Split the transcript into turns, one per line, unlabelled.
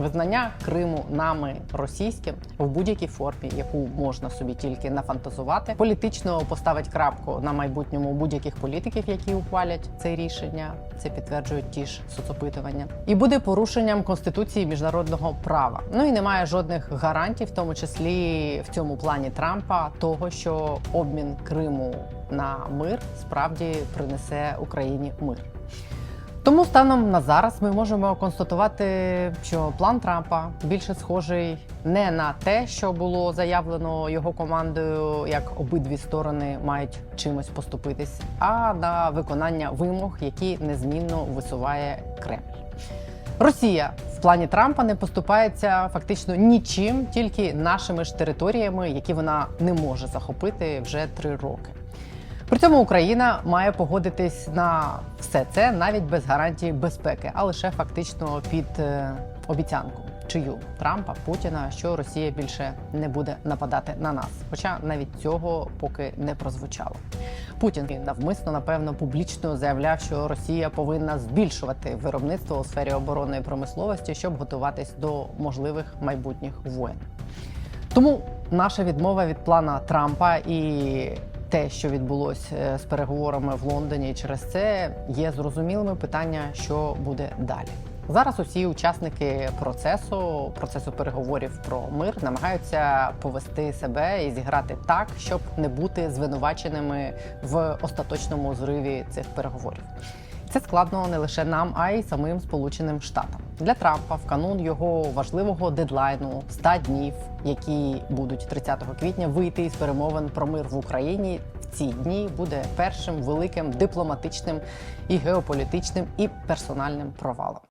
Визнання Криму нами російським в будь-якій формі, яку можна собі тільки нафантазувати, політично поставить крапку на майбутньому будь-яких політиків, які ухвалять це рішення. Це підтверджують ті ж соцопитування, і буде порушенням конституції міжнародного права. Ну і немає жодних гарантій, в тому числі в цьому плані Трампа, того що обмін Криму на мир справді принесе Україні мир. Тому станом на зараз ми можемо констатувати, що план Трампа більше схожий не на те, що було заявлено його командою, як обидві сторони мають чимось поступитись, а на виконання вимог, які незмінно висуває Кремль. Росія в плані Трампа не поступається фактично нічим, тільки нашими ж територіями, які вона не може захопити вже три роки. При цьому Україна має погодитись на все це навіть без гарантії безпеки, а лише фактично під е, обіцянку чию Трампа Путіна, що Росія більше не буде нападати на нас. Хоча навіть цього поки не прозвучало. Путін навмисно, напевно, публічно заявляв, що Росія повинна збільшувати виробництво у сфері оборонної промисловості, щоб готуватись до можливих майбутніх воєн. Тому наша відмова від плана Трампа і те, що відбулося з переговорами в Лондоні, через це є зрозумілими питання, що буде далі. Зараз усі учасники процесу, процесу переговорів про мир, намагаються повести себе і зіграти так, щоб не бути звинуваченими в остаточному зриві цих переговорів. Це складно не лише нам, а й самим Сполученим Штатам. Для Трампа в канун його важливого дедлайну 100 днів, які будуть 30 квітня вийти із перемовин про мир в Україні. Ці дні буде першим великим дипломатичним і геополітичним і персональним провалом.